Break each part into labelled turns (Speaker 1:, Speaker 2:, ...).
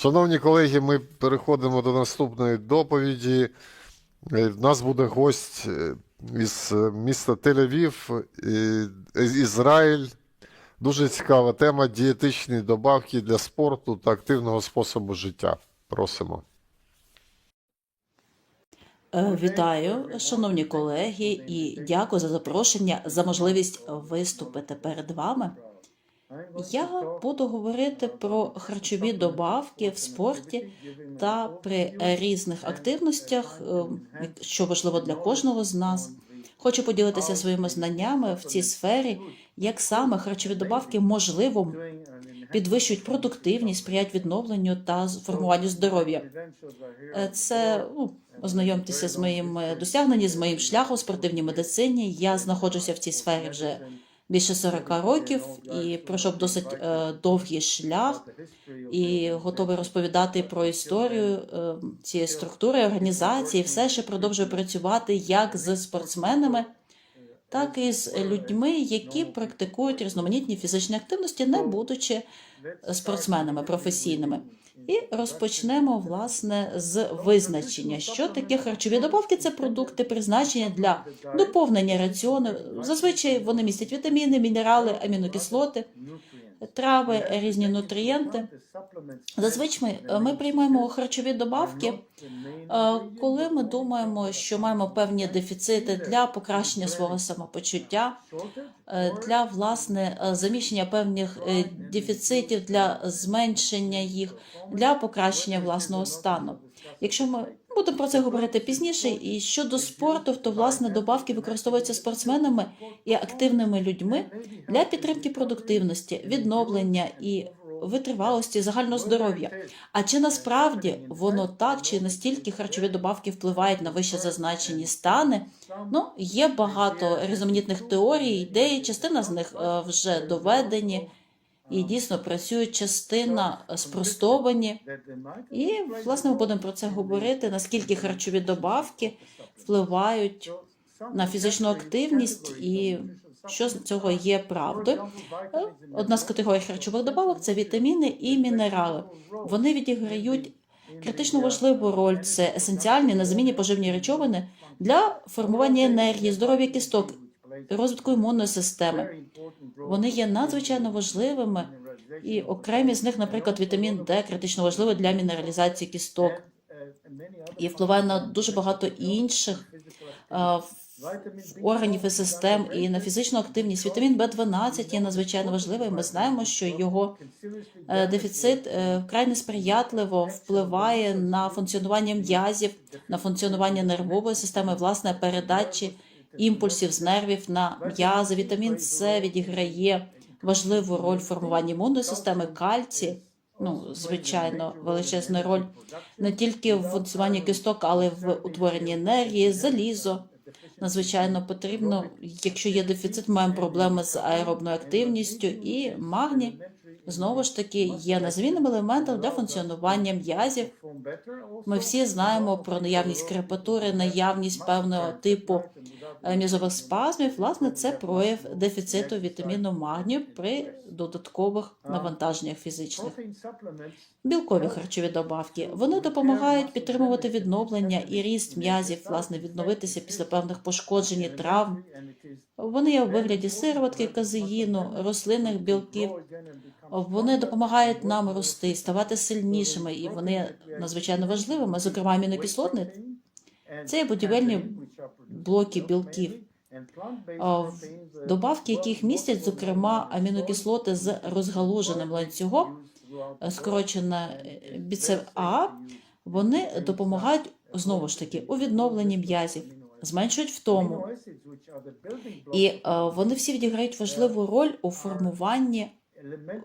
Speaker 1: Шановні колеги, ми переходимо до наступної доповіді. Е, В нас буде гость е, із е, міста Тель-Авів, Ізраїль. Дуже цікава тема дієтичні добавки для спорту та активного способу життя. Просимо.
Speaker 2: Вітаю, шановні колеги, і дякую за запрошення, за можливість виступити перед вами. Я буду говорити про харчові добавки в спорті та при різних активностях, е, що важливо для кожного з нас. Хочу поділитися своїми знаннями в цій сфері, як саме харчові добавки можливо підвищують продуктивність, сприяють відновленню та формуванню здоров'я. Е, Це ну, ознайомтеся з моїм досягненням, з моїм шляхом у спортивній медицині. Я знаходжуся в цій сфері вже більше 40 років і пройшов досить е, довгий шлях і готовий розповідати про історію е, цієї структури, організації. Все ще продовжую працювати як з спортсменами, так і з людьми, які практикують різноманітні фізичні активності, не будучи спортсменами професійними. І розпочнемо власне з визначення, що таке харчові добавки. Це продукти, призначення для доповнення раціону. Зазвичай вони містять вітаміни, мінерали, амінокислоти, трави, різні нутрієнти. Зазвичай ми, ми приймаємо харчові добавки, е, коли ми думаємо, що маємо певні дефіцити для покращення свого самопочуття, е, для власне е, заміщення певних е, дефіцитів, для зменшення їх, для покращення власного стану. Якщо ми будемо про це говорити пізніше, і щодо спорту, то власне добавки використовуються спортсменами і активними людьми для підтримки продуктивності, відновлення і витривалості загального здоров'я. А чи насправді воно так, чи настільки харчові добавки впливають на вище зазначені стани? Ну, є багато різноманітних теорій, ідей, частина з них е, вже доведені і дійсно працюють, частина е, спростовані. І власне ми будемо про це говорити, наскільки харчові добавки впливають на фізичну активність і що з цього є правдою. Е, Одна з категорій харчових добавок це вітаміни і мінерали. Вони відіграють критично важливу роль. Це есенціальні незамінні поживні речовини для формування енергії, здоров'я кісток, розвитку імунної системи. Вони є надзвичайно важливими, і окремі з них, наприклад, вітамін Д, критично важливий для мінералізації кісток і впливає на дуже багато інших органів і систем і на фізичну активність. Вітамін В12 є надзвичайно важливий. Ми знаємо, що його е, дефіцит е, вкрай несприятливо впливає на функціонування м'язів, на функціонування нервової системи, власне, передачі імпульсів з нервів на м'язи. Вітамін С відіграє важливу роль в формуванні імунної системи, кальцій. Ну, звичайно, величезна роль не тільки в функціонуванні кісток, але й в утворенні енергії, залізо. Надзвичайно потрібно, якщо є дефіцит, маємо проблеми з аеробною активністю і магні. Знову ж таки, є незамінним елементом для функціонування м'язів. Ми всі знаємо про наявність крепатури, наявність певного типу м'язових спазмів. Власне, це прояв дефіциту вітаміну магнію при додаткових навантаженнях фізичних. Білкові харчові добавки вони допомагають підтримувати відновлення і ріст м'язів, власне, відновитися після певних пошкоджень і травм. Вони є у вигляді сироватки, казеїну, рослинних білків. Вони допомагають нам рости, ставати сильнішими, і вони надзвичайно важливими, зокрема амінокислотні. Це є будівельні блоки білків. Добавки, яких містять, зокрема, амінокислоти з розгалуженим ланцюгом, е, скорочена біцеа, вони допомагають знову ж таки у відновленні м'язів, зменшують втому. І е, вони всі відіграють важливу роль у формуванні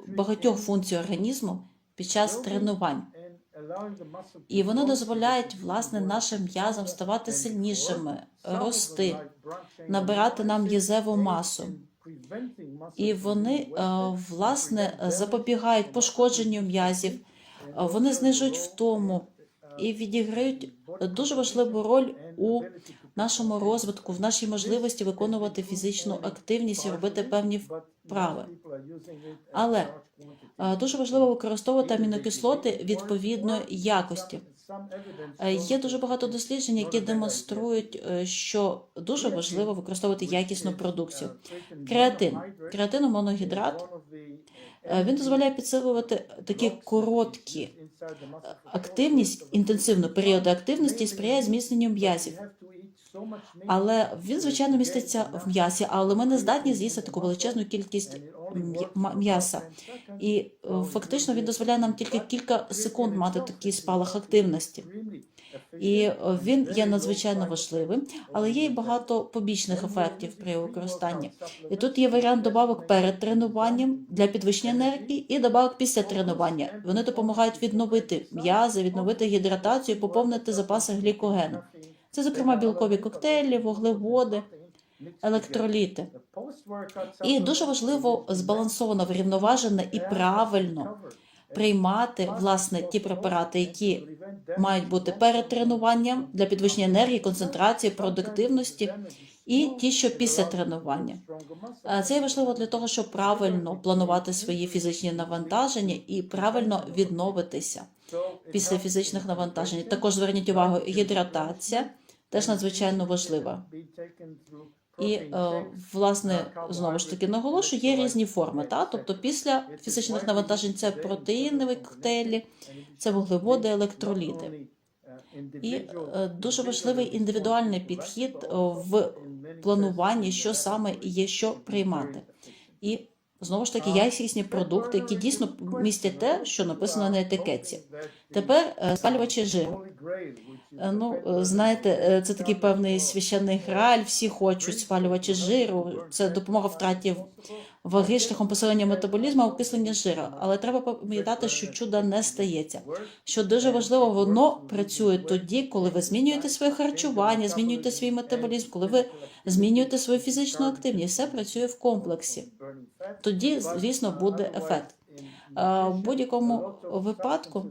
Speaker 2: багатьох функцій організму під час тренувань. І вони дозволяють власне нашим м'язам ставати сильнішими, рости, набирати нам м'язеву масу. І вони е, власне запобігають пошкодженню м'язів, вони знижують втому і відіграють дуже важливу роль у нашому розвитку, в нашій можливості виконувати фізичну активність і робити певні вправи. Але Е, Дуже важливо використовувати амінокислоти відповідної якості. Е, Є дуже багато досліджень, які демонструють, е, що дуже важливо використовувати якісну продукцію. Креатин, креатиномоногідрат, він дозволяє підсилювати такі короткі активність, інтенсивну періоди активності і сприяє зміцненню м'язів. Але він, звичайно, міститься в м'ясі, але ми не здатні з'їсти таку величезну кількість м'яса. І е, фактично він дозволяє нам тільки кілька секунд мати такий спалах активності. І е, він є надзвичайно важливим, але є і багато побічних ефектів при його використанні. І тут є варіант добавок перед тренуванням для підвищення енергії і добавок після тренування. Вони допомагають відновити м'язи, відновити гідратацію, поповнити запаси глікогену. Це, зокрема, білкові коктейлі, вуглеводи, електроліти. І дуже важливо збалансовано, врівноважено і правильно приймати власне ті препарати, які мають бути перед тренуванням для підвищення енергії, концентрації, продуктивності, і ті, що після тренування. Це є важливо для того, щоб правильно планувати свої фізичні навантаження і правильно відновитися після фізичних навантажень. Також зверніть увагу, гідратація теж надзвичайно важлива. І е, власне знову ж таки наголошую, є різні форми. Та? Тобто після фізичних навантажень це протеїнові коктейлі, це вуглеводи, електроліти. І е, дуже важливий індивідуальний підхід е, в плануванні, що саме є що приймати. І знову ж таки якісні продукти, які дійсно містять те, що написано на етикетці. Тепер е, спалювачі жиру. Е, Ну, е, знаєте, це такий певний священний граль, всі хочуть спалювачі жиру. Це допомога втраті ваги шляхом посилення метаболізму, окислення жира. Але треба пам'ятати, що чуда не стається. Що дуже важливо, воно працює тоді, коли ви змінюєте своє харчування, змінюєте свій метаболізм, коли ви змінюєте свою фізичну активність. Все працює в комплексі. Тоді, звісно, буде ефект. В будь-якому випадку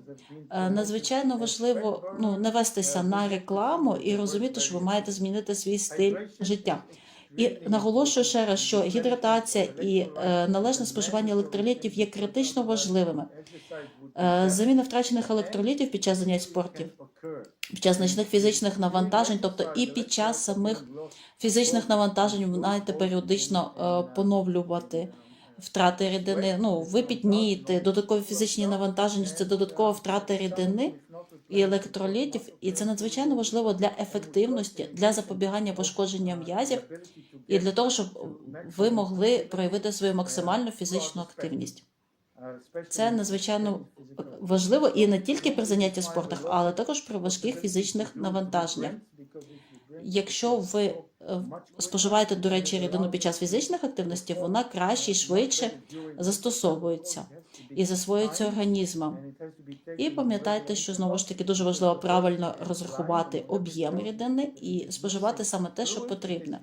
Speaker 2: надзвичайно важливо ну, не вестися на рекламу і розуміти, що ви маєте змінити свій стиль життя. І наголошую ще раз, що гідратація і е, належне споживання електролітів є критично важливими. Е, заміна втрачених електролітів під час занять спортів, під час значних фізичних навантажень, тобто і під час самих фізичних навантажень маєте періодично е, поновлювати втрати рідини. Ну, ви піднієте, додаткові фізичні навантаження, це додаткова втрата рідини і електролітів, і це надзвичайно важливо для ефективності, для запобігання пошкодження м'язів і для того, щоб ви могли проявити свою максимальну фізичну активність. Це надзвичайно важливо і не тільки при занятті спортом, але також при важких фізичних навантаженнях. Якщо ви е, споживаєте, до речі, рідину під час фізичних активностей, вона краще і швидше застосовується і засвоюється організмом. І пам'ятайте, що знову ж таки дуже важливо правильно розрахувати об'єм рідини і споживати саме те, що потрібно.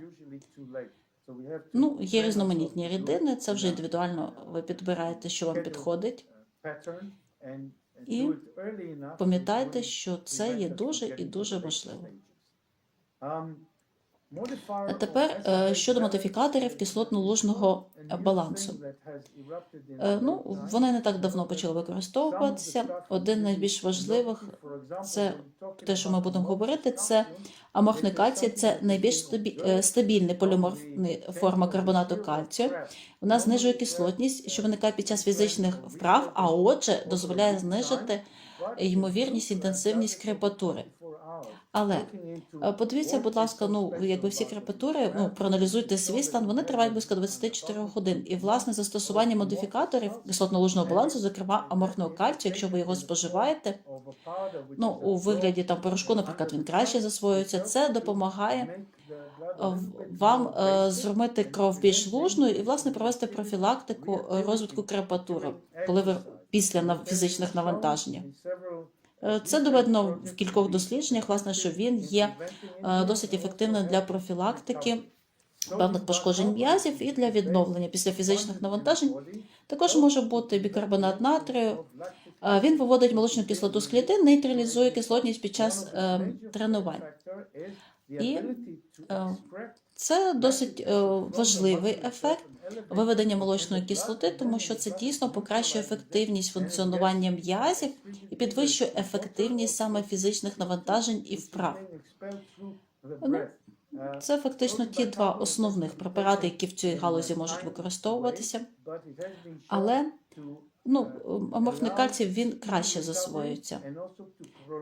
Speaker 2: Ну, є різноманітні рідини, це вже індивідуально ви підбираєте, що вам підходить. І Пам'ятайте, що це є дуже і дуже важливо. Тепер е, щодо модифікаторів кислотно-лужного балансу. Е, Ну, вони не так давно почали використовуватися. Один з найбільш важливих це те, що ми будемо говорити, це аморфний кальцій, це найбільш е, стабільний поліморфна форма карбонату кальцію. Вона знижує кислотність, що виникає під час фізичних вправ, а отже, дозволяє знижити ймовірність інтенсивність крепатури. Але е, подивіться, будь ласка, ну якби всі крепатури, ну проаналізуйте свій стан, вони тривають близько 24 годин. І власне застосування модифікаторів кислотно-лужного балансу, зокрема аморфного кальцію, якщо ви його споживаєте, ну у вигляді там порошку, наприклад, він краще засвоюється. Це допомагає е, вам е, зробити кров більш лужною і власне провести профілактику розвитку крепатури, коли ви після фізичних навантажень. Е, Це доведено в кількох дослідженнях, власне, що він є е, досить ефективним для профілактики певних пошкоджень м'язів і для відновлення після фізичних навантажень. Також може бути бікарбонат натрію. Е, Він виводить молочну кислоту з клітин, нейтралізує кислотність під час тренувань. І, Це досить е, важливий ефект виведення молочної кислоти, тому що це дійсно покращує ефективність функціонування м'язів і підвищує ефективність саме фізичних навантажень і вправ. Ну, Це фактично ті два основних препарати, які в цій галузі можуть використовуватися. Але ну, аморфний кальцій він краще засвоюється.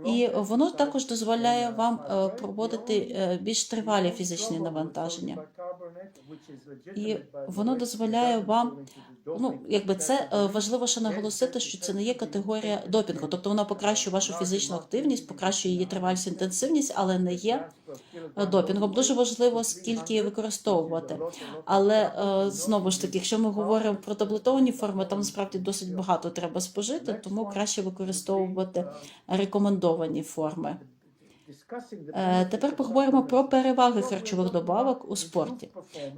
Speaker 2: І воно також дозволяє вам е, проводити е, більш тривалі фізичні навантаження. І воно дозволяє вам, ну якби це е, важливо ще наголосити, що це не є категорія допінгу, тобто вона покращує вашу фізичну активність, покращує її тривалість інтенсивність, але не є е, допінгом. Дуже важливо, скільки її використовувати. Але е, знову ж таки, якщо ми говоримо про таблетовані форми, там насправді досить багато треба спожити, тому краще використовувати рекомендовані форми. Е, Тепер поговоримо про переваги харчових добавок у спорті.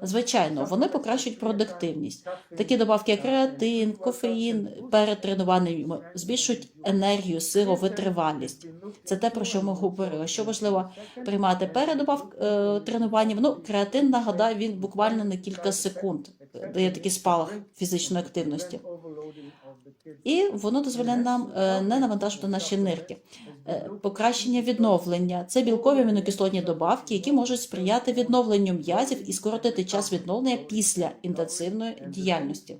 Speaker 2: Звичайно, вони покращують продуктивність. Такі добавки, як креатин, кофеїн перед тренуванням збільшують енергію, силу, витривалість. Це те, про що ми говорили. Що важливо приймати перед добав е, тренуванням. Ну, креатин, нагадаю, він буквально на кілька секунд дає такий спалах фізичної активності. І воно дозволяє нам е, не навантажувати наші нирки. Е, Покращення відновлення це білкові амінокислотні добавки, які можуть сприяти відновленню м'язів і скоротити час відновлення після інтенсивної діяльності.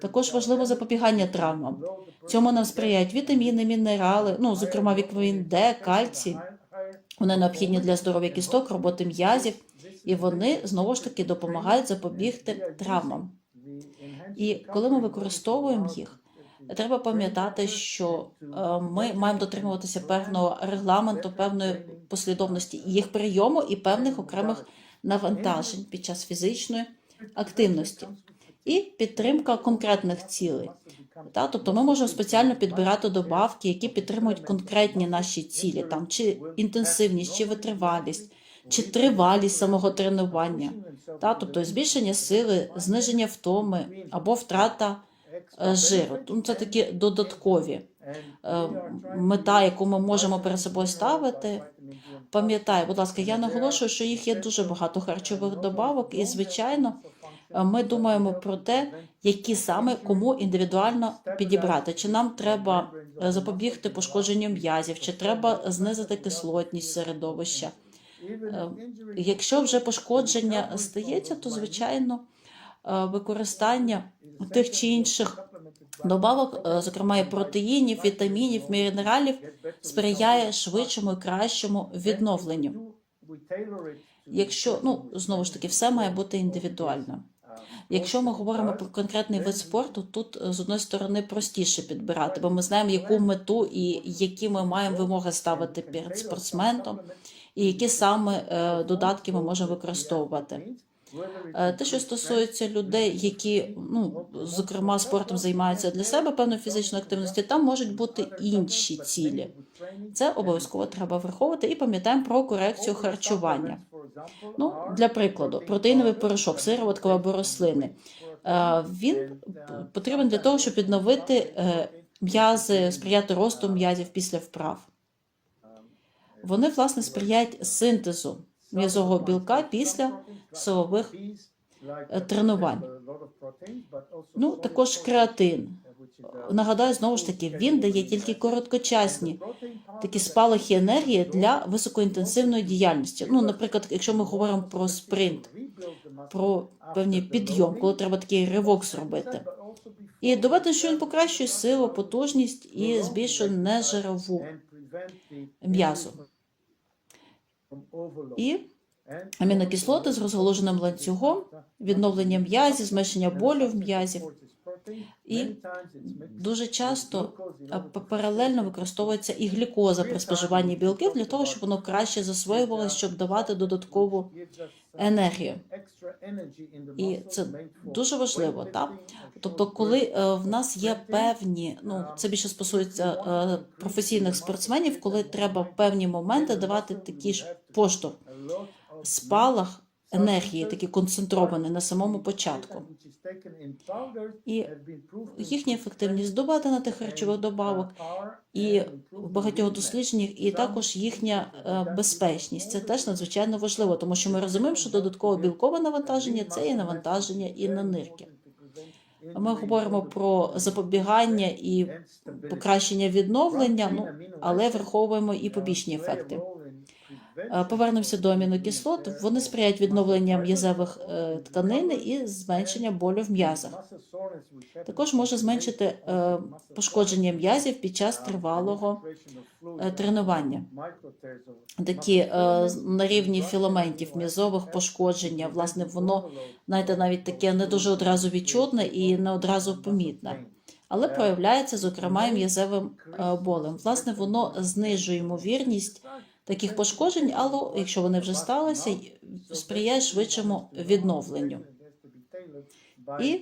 Speaker 2: Також важливо запобігання травмам. Цьому нам сприяють вітаміни, мінерали, ну зокрема вітамін Д, кальцій. Вони необхідні для здоров'я кісток, роботи м'язів, і вони знову ж таки допомагають запобігти травмам. І коли ми використовуємо їх, треба пам'ятати, що е, ми маємо дотримуватися певного регламенту, певної послідовності їх прийому і певних окремих навантажень під час фізичної активності. І підтримка конкретних цілей. Та, тобто ми можемо спеціально підбирати добавки, які підтримують конкретні наші цілі, там чи інтенсивність, чи витривалість, чи тривалість самого тренування, та, тобто збільшення сили, зниження втоми або втрата е, жиру. Ну, це такі додаткові е, мета, яку ми можемо перед собою ставити. Пам'ятаю, будь ласка, я наголошую, що їх є дуже багато харчових добавок, і звичайно, е, ми думаємо про те, які саме кому індивідуально підібрати. Чи нам треба запобігти пошкодженню м'язів, чи треба знизити кислотність середовища. Е, Якщо вже пошкодження стається, то звичайно е, використання тих чи інших добавок, е, зокрема і протеїнів, вітамінів, мінералів, сприяє швидшому і кращому відновленню. Якщо ну знову ж таки все має бути індивідуально. Якщо ми говоримо про конкретний вид спорту, тут е, з одної сторони простіше підбирати, бо ми знаємо, яку мету і які ми маємо вимоги ставити перед спортсменом, і які саме е, додатки ми можемо використовувати. Е, Те, що стосується людей, які ну зокрема спортом займаються для себе певною фізичною активністю, там можуть бути інші цілі. Це обов'язково треба враховувати і пам'ятаємо про корекцію харчування. Ну, для прикладу, протеїновий порошок, сироватка або рослини. Е, Він потрібен для того, щоб відновити м'язи, сприяти росту м'язів після вправ. Вони, власне, сприяють синтезу м'язового білка після силових е, тренувань. Ну, також креатин. Нагадаю, знову ж таки, він дає тільки короткочасні такі спалахи енергії для високоінтенсивної діяльності. Ну, наприклад, якщо ми говоримо про спринт, про певний підйом, коли треба такий ривок зробити. І доведено, що він покращує силу, потужність і збільшує нежирову м'язу. І амінокислоти з розголоженим ланцюгом, відновлення м'язів, зменшення болю в м'язів. І дуже часто паралельно використовується і глюкоза при споживанні білків для того, щоб воно краще засвоювалося, щоб давати додаткову енергію. І це дуже важливо, так? Тобто, коли е, в нас є певні, ну це більше стосується е, професійних спортсменів, коли треба в певні моменти давати такі ж поштовх, спалах енергії, такі концентровані на самому початку. І їхня ефективність доведена тих харчових добавок і в багатьох дослідженнях, і також їхня е, безпечність. Це теж надзвичайно важливо, тому що ми розуміємо, що додаткове білкове навантаження це і навантаження і на нирки. Ми говоримо про запобігання і покращення відновлення, ну але враховуємо і побічні ефекти. Е, Повернемося до амінокислот. Вони сприяють відновленню м'язевих е, тканин і зменшення болю в м'язах. Також може зменшити е, пошкодження м'язів під час тривалого тренування. Такі на рівні філаментів м'язових пошкодження, власне, воно знаєте, навіть таке не дуже одразу відчутне і не одразу помітне. Але проявляється, зокрема, і м'язевим болем. Власне, воно знижує ймовірність таких пошкоджень, але якщо вони вже сталися, сприяє швидшому відновленню. І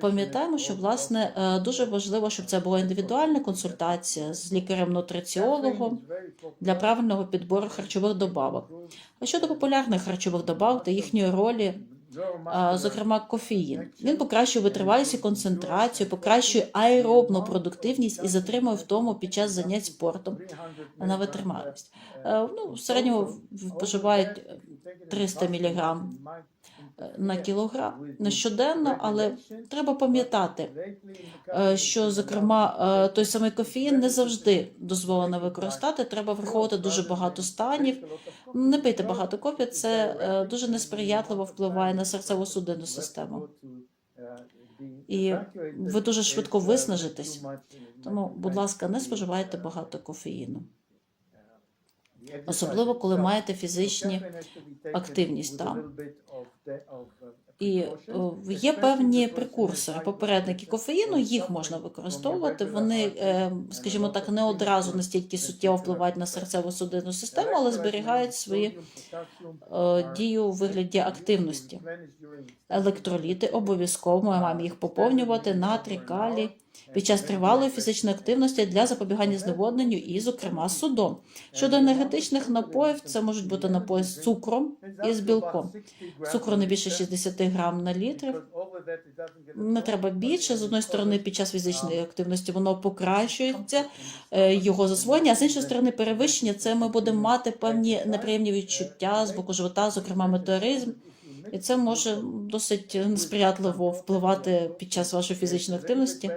Speaker 2: Пам'ятаємо, що власне е, дуже важливо, щоб це була індивідуальна консультація з лікарем-нутриціологом для правильного підбору харчових добавок. А щодо популярних харчових добавок та їхньої ролі, зокрема кофеїн, він покращує витривалість і концентрацію, покращує аеробну продуктивність і затримує втому під час занять спортом на витрималість. Е, Ну, в середньому вживають 300 мг на кілограм на щоденно, але треба пам'ятати, е, що зокрема е, той самий кофеїн не завжди дозволено використати. Треба враховувати дуже багато станів. Не пийте багато кофі, це дуже несприятливо впливає на серцево-судинну систему. І ви дуже швидко виснажитесь. Тому, будь ласка, не споживайте багато кофеїну.
Speaker 3: Особливо, коли маєте фізичні
Speaker 2: активність там. І е, є певні прекурсори, попередники кофеїну, їх можна використовувати. Вони, е, скажімо так, не одразу настільки суттєво впливають на серцево-судинну систему, але зберігають свої е, дію у вигляді активності. Електроліти обов'язково ми маємо їх поповнювати натрій, калій під час тривалої фізичної активності для запобігання зневодненню і, зокрема, судом. Щодо енергетичних напоїв, це можуть бути напої з цукром і з білком. Цукру не більше 60 грам на літр. Не треба більше. З одної сторони, під час фізичної активності воно покращується е, його засвоєння, а з іншої сторони, перевищення це ми будемо мати певні неприємні відчуття з боку живота, зокрема метеоризм. І це може досить несприятливо впливати під час вашої фізичної активності,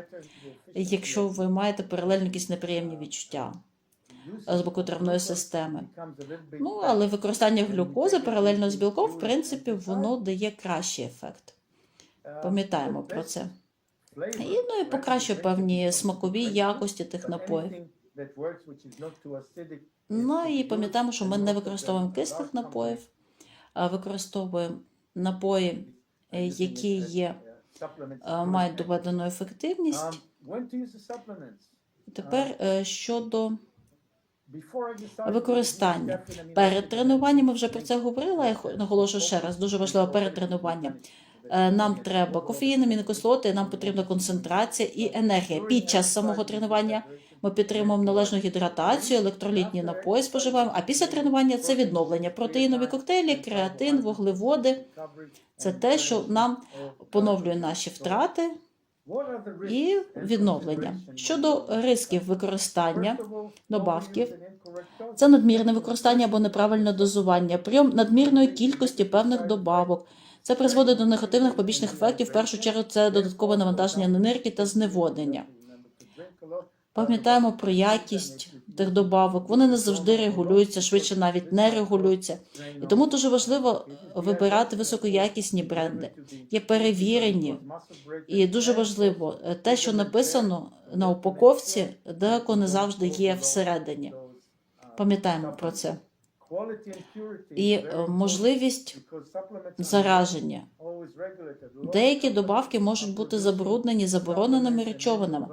Speaker 2: якщо ви маєте паралельно якісь неприємні відчуття е, з боку травної системи. Ну, але використання глюкози паралельно з білком, в принципі, воно дає кращий ефект. Пам'ятаємо про це. І, ну, і покращує певні смакові якості тих напоїв. Ну і пам'ятаємо, що ми не використовуємо кислих напоїв, а використовуємо напої, е, які є, е, мають доведену ефективність. Тепер е, щодо використання. Перед тренуванням ми вже про це говорили, я наголошую ще раз, дуже важливо перед тренуванням. Нам треба кофеїн, амінокислоти, нам потрібна концентрація і енергія. Під час самого тренування ми підтримуємо належну гідратацію, електролітні напої споживаємо, а після тренування це відновлення. Протеїнові коктейлі, креатин, вуглеводи це те, що нам поновлює наші втрати і відновлення. Щодо ризиків використання добавків, це надмірне використання або неправильне дозування, прийом надмірної кількості певних добавок. Це призводить до негативних побічних ефектів. В першу чергу це додаткове навантаження на нирки та зневоднення. Пам'ятаємо про якість тих добавок. Вони не завжди регулюються, швидше навіть не регулюються. І тому дуже важливо вибирати високоякісні бренди, є перевірені. І дуже важливо е, те, що написано на упаковці, далеко не завжди є всередині. Пам'ятаємо про це. І е, можливість зараження. Деякі добавки можуть бути забруднені забороненими речовинами.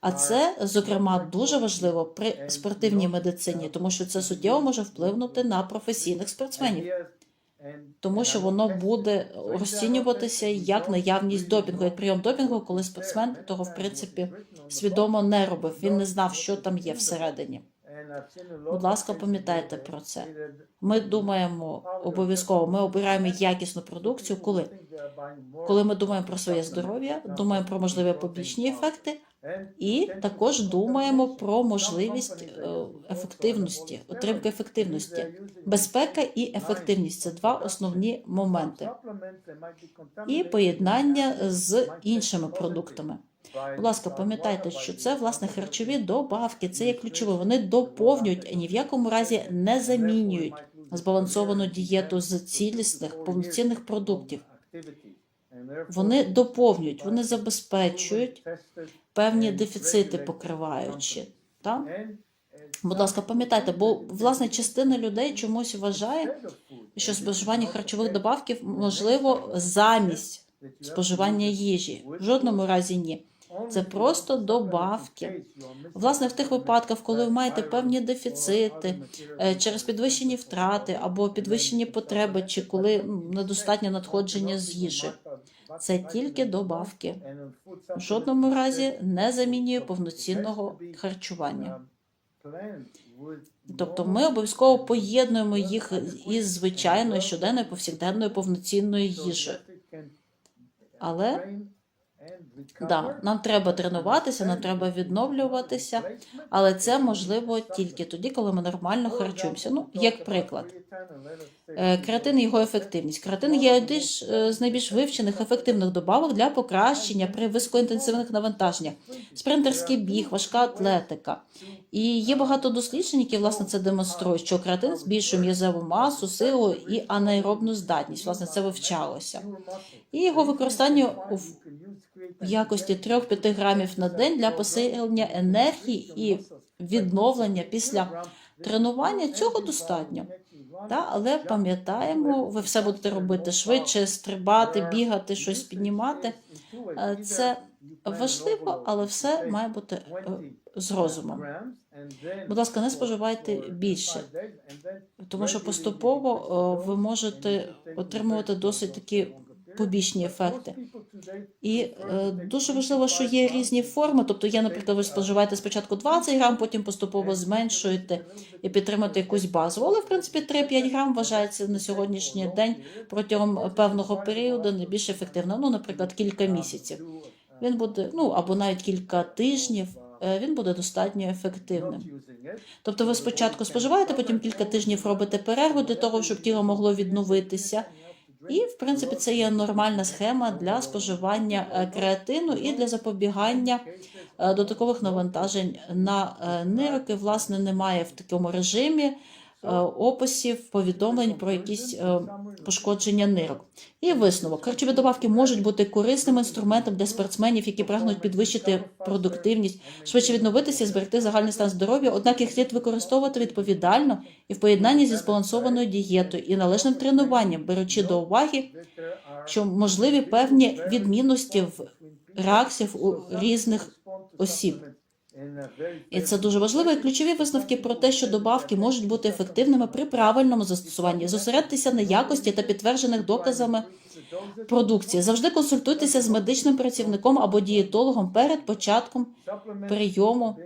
Speaker 2: А це, зокрема, дуже важливо при спортивній медицині, тому що це суттєво може вплинути на професійних спортсменів, тому що воно буде розцінюватися як наявність допінгу, як прийом допінгу, коли спортсмен того в принципі свідомо не робив. Він не знав, що там є всередині. Будь ласка, пам'ятайте про це. Ми думаємо обов'язково, ми обираємо якісну продукцію, коли? Коли ми думаємо про своє здоров'я, думаємо про можливі побічні ефекти, і також думаємо про можливість е, ефективності, отримки ефективності. Безпека і ефективність це два основні моменти. І поєднання з іншими продуктами. Будь ласка, пам'ятайте, що це власне харчові добавки, це є ключове. Вони доповнюють, а ні в якому разі не замінюють збалансовану дієту з цілісних повноцінних продуктів. Вони доповнюють, вони забезпечують певні дефіцити, покриваючи. Так? Будь ласка, пам'ятайте, бо власне частина людей чомусь вважає, що споживання харчових добавків можливо замість споживання їжі. В жодному разі ні. Це просто добавки. Власне, в тих випадках, коли ви маєте певні дефіцити е, через підвищені втрати або підвищені потреби, чи коли ну, недостатнє надходження з їжі, це тільки добавки. В жодному разі не замінює повноцінного харчування. Тобто ми обов'язково поєднуємо їх із звичайною щоденною повсякденною повноцінною їжею. Але да, нам треба тренуватися, нам треба відновлюватися, але це можливо тільки тоді, коли ми нормально харчуємося. Ну, як приклад, Е, Креатин і його ефективність. Креатин є один е, з найбільш вивчених ефективних добавок для покращення при високоінтенсивних навантаженнях. Спринтерський біг, важка атлетика. І є багато досліджень, які власне це демонструють, що креатин збільшує м'язову масу, силу і анаеробну здатність. Власне, це вивчалося. І його використання в в якості 3-5 грамів на день для посилення енергії і відновлення після тренування цього достатньо. Та, але пам'ятаємо, ви все будете робити швидше, стрибати, бігати, щось піднімати. Е, Це важливо, але все має бути е, з розумом. Будь ласка, не споживайте більше, тому що поступово е, ви можете отримувати досить такі побічні ефекти. І е, дуже важливо, що є різні форми. Тобто, є, наприклад, ви споживаєте спочатку 20 грам, потім поступово зменшуєте і підтримуєте якусь базу. Але в принципі 3-5 грам вважається на сьогоднішній день протягом певного періоду найбільш ефективно. Ну, наприклад, кілька місяців. Він буде, ну або навіть кілька тижнів. е, Він буде достатньо ефективним. Тобто, ви спочатку споживаєте, потім кілька тижнів робите перерву для того, щоб тіло могло відновитися. І, в принципі, це є нормальна схема для споживання е, креатину і для запобігання е, додаткових навантажень на нироки. нирки. Власне, немає в такому режимі е, описів, повідомлень про якісь е, пошкодження нирок. І висновок. Харчові добавки можуть бути корисним інструментом для спортсменів, які прагнуть підвищити продуктивність, швидше відновитися зберегти загальний стан здоров'я, однак їх слід використовувати відповідально і в поєднанні зі збалансованою дієтою і належним тренуванням, беручи до уваги, що можливі певні відмінності в реакціях у різних осіб. І це дуже важливо. І ключові висновки про те, що добавки можуть бути ефективними при правильному застосуванні. Зосередьтеся на якості та підтверджених доказами продукції. Завжди консультуйтеся з медичним працівником або дієтологом перед початком прийому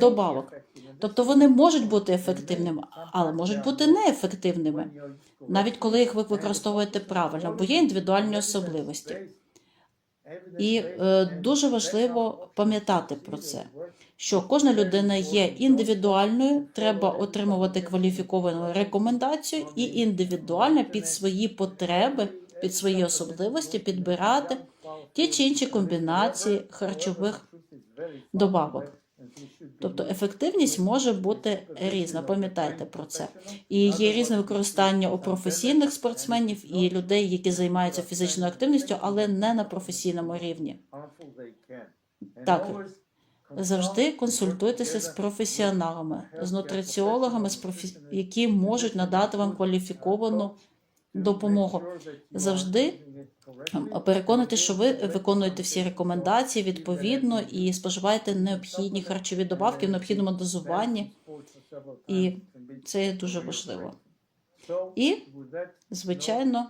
Speaker 2: добавок. Тобто вони можуть бути ефективними, але можуть бути неефективними, навіть коли їх ви використовуєте правильно, бо є індивідуальні особливості. І е, дуже важливо пам'ятати про це, що кожна людина є індивідуальною, треба отримувати кваліфіковану рекомендацію і індивідуально під свої потреби, під свої особливості підбирати ті чи інші комбінації харчових добавок. Тобто ефективність може бути різна, пам'ятайте про це. І є різне використання у професійних спортсменів і людей, які займаються фізичною активністю, але не на професійному рівні. Так, Завжди консультуйтеся з професіоналами, з нутриціологами, які можуть надати вам кваліфіковану допомогу. Завжди переконуйтесь, що ви виконуєте всі рекомендації відповідно і споживаєте необхідні харчові добавки в необхідному дозуванні. І це є дуже важливо. І, звичайно,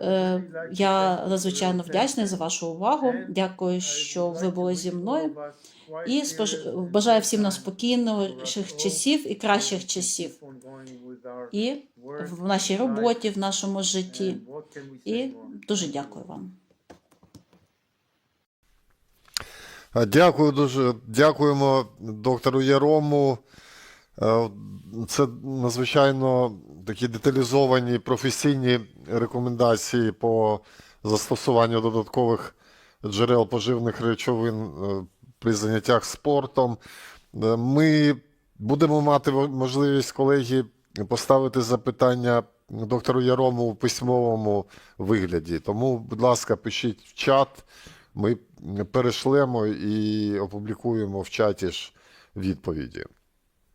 Speaker 2: е, я надзвичайно вдячна за вашу увагу. Дякую, що ви були зі мною. І бажаю всім нам спокійних часів і кращих часів. І в нашій роботі, в нашому житті. І дуже дякую вам.
Speaker 1: Дякую дуже. Дякуємо доктору Ярому. Е, Це надзвичайно такі деталізовані професійні рекомендації по застосуванню додаткових джерел поживних речовин е, при заняттях спортом. Е, Ми будемо мати можливість, колеги, поставити запитання доктору Ярому у письмовому вигляді. Тому, будь ласка, пишіть в чат. Ми перешлемо і опублікуємо в чаті ж відповіді.